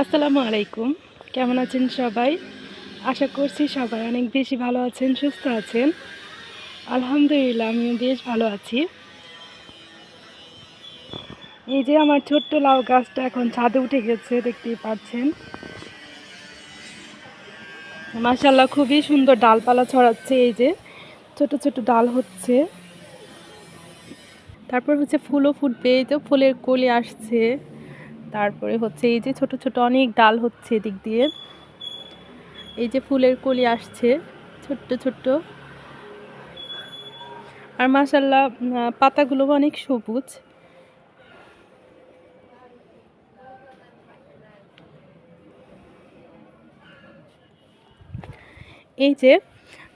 আসসালামু আলাইকুম। কেমন আছেন সবাই? আশা করছি সবাই অনেক বেশি ভালো আছেন, সুস্থ আছেন। আলহামদুলিল্লাহ, আমিও বেশ ভালো আছি। এই যে আমার ছোট্ট লাউ গাছটা এখন ছাদে উঠে গেছে, দেখতেই পাচ্ছেন। মাসাল্লাহ খুবই সুন্দর ডালপালা ছড়াচ্ছে, এই যে ছোট ছোট ডাল হচ্ছে। তারপর হচ্ছে ফুলও ফুটবে, এই তো ফুলের কলি আসছে। তারপরে হচ্ছে এই যে ছোট ছোট অনেক ডাল হচ্ছে এদিক দিয়ে। এই যে ফুলের কলি আসছে, ছোট্ট ছোট্ট। আর মাসাল্লাহ পাতাগুলো অনেক সবুজ। এই যে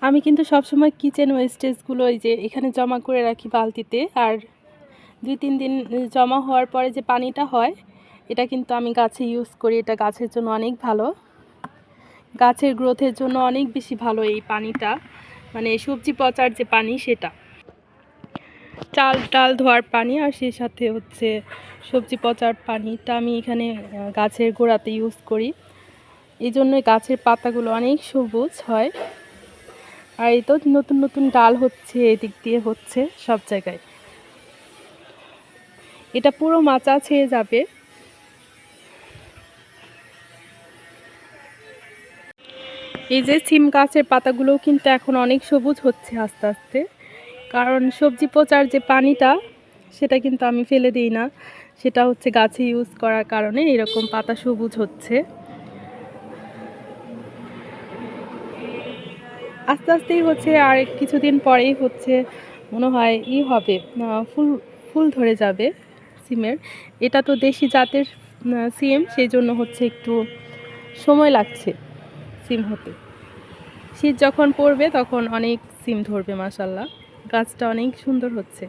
আমি কিন্তু সবসময় কিচেন ওয়েস্টেজগুলো এই যে এখানে জমা করে রাখি বালতিতে। আর দুই তিন দিন জমা হওয়ার পরে যে পানিটা হয় এটা কিন্তু আমি গাছে ইউজ করি, এটা গাছের জন্য অনেক ভালো। গাছের গ্রোথের জন্য অনেক বেশি ভালো এই পানিটা। মানে সবজি পচার যে পানি সেটা। চাল টাল ধোয়ার পানি আর সেই সাথে হচ্ছে সবজি পচার পানিটা আমি এখানে গাছের গোড়াতে ইউজ করি। এই জন্যই গাছের পাতাগুলো অনেক সবুজ হয়। আর এই তো নতুন নতুন ডাল হচ্ছে, এদিক দিয়ে হচ্ছে সব জায়গায়। এটা পুরো মাচা ছেয়ে যাবে। এই যে সিম গাছের পাতাগুলোও কিন্তু এখন অনেক সবুজ হচ্ছে আস্তে আস্তে। কারণ সবজি পচার যে পানিটা, সেটা কিন্তু আমি ফেলে দিই না। সেটা হচ্ছে গাছে ইউজ করার কারণে এরকম পাতা সবুজ হচ্ছে। আস্তে আস্তেই হচ্ছে, আর কিছুদিন পরেই হচ্ছে, মনে হয় ই হবে ফুল ফুল ধরে যাবে সিমের। এটা তো দেশি জাতের সিম, সেই জন্য হচ্ছে একটু সময় লাগছে। সিম হতে। শীত যখন পড়বে তখন অনেক সিম ধরবে মাসাল্লাহ গাছটা অনেক সুন্দর হচ্ছে।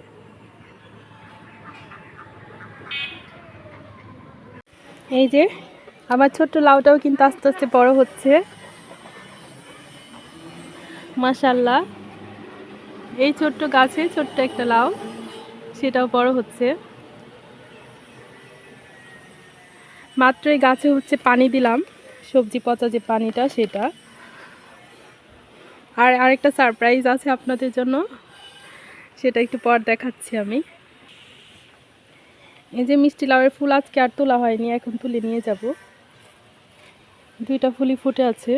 এই যে, আমার ছোট্ট লাউটাও কিন্তু আস্তে আস্তে বড় হচ্ছে। মাসাল্লাহ এই ছোট্ট গাছে ছোট্ট একটা লাউ, সেটাও বড় হচ্ছে। মাত্রই গাছে হচ্ছে পানি দিলাম। সবজি পচা যে পানিটা, সেটা। আর আরেকটা সারপ্রাইজ আছে আপনাদের জন্য। সেটা একটু পর দেখাচ্ছি আমি। এই যে মিষ্টি লাউয়ের ফুল আজকে আর তোলা হয়নি, এখন তুলে নিয়ে যাব। দুইটা ফুলই ফুটে আছে।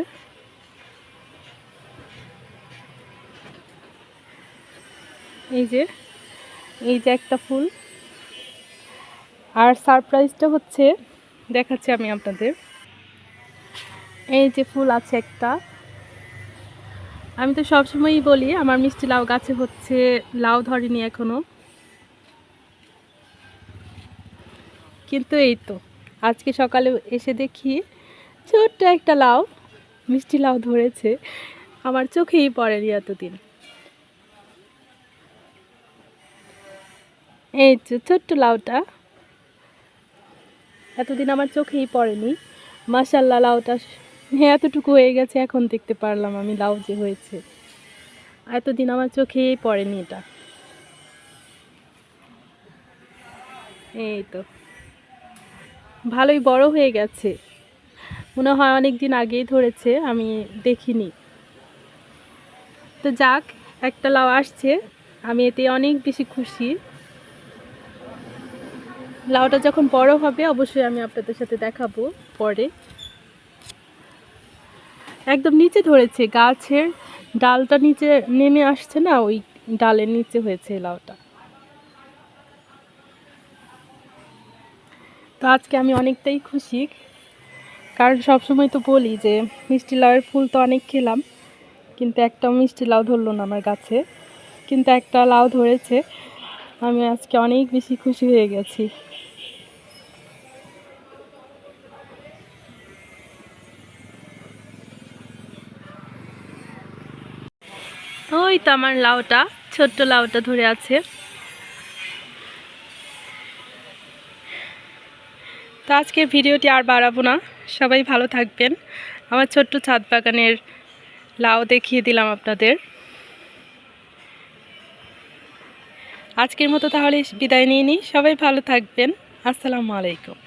এই যে এই যে একটা ফুল। আর সারপ্রাইজটা হচ্ছে, দেখাচ্ছি আমি আপনাদের। এই যে ফুল আছে একটা। আমি তো সবসময়ই বলি, আমার মিষ্টি লাউ গাছে হচ্ছে লাউ ধরেনি এখনও। কিন্তু এই তো, আজকে সকালে এসে দেখি ছোট্ট একটা লাউ, মিষ্টি লাউ ধরেছে। আমার চোখেই পড়েনি এতদিন। এই ছোট্ট লাউটা, এতদিন আমার চোখেই পড়েনি। মাসাল্লাহ লাউটা এতটুকু হয়ে গেছে, এখন দেখতে পারলাম আমি লাউ যে হয়েছে। এতদিন আমার চোখেই পড়েনি এটা। এই তো। ভালোই বড় হয়ে গেছে। মনে হয় অনেক দিন আগেই ধরেছে, আমি দেখিনি। তো যাক, একটা লাউ আসছে, আমি এতে অনেক বেশি খুশি। লাউটা যখন বড় হবে, অবশ্যই আমি আপনাদের সাথে দেখাবো পরে। একদম নিচে ধরেছে, গাছের ডালটা নিচে নেমে আসছে না, ওই ডালের নিচে হয়েছে লাউটা। তো আজকে আমি অনেকটাই খুশি, কারণ সবসময় তো বলি যে মিষ্টি লাউয়ের ফুল তো অনেক খেলাম, কিন্তু একটা মিষ্টি লাউ ধরলো না আমার গাছে। কিন্তু একটা লাউ ধরেছে, আমি আজকে অনেক বেশি খুশি হয়ে গেছি। ওই তো আমার লাউটা, ছোট্ট লাউটা ধরে আছে। তো আজকে ভিডিওটি আর বাড়াবো না, সবাই ভালো থাকবেন। আমার ছোট্ট ছাদ বাগানের লাউ দেখিয়ে দিলাম আপনাদের। আজকের মতো তাহলে বিদায় নিয়ে নিই, সবাই ভালো থাকবেন। আসসালামু আলাইকুম।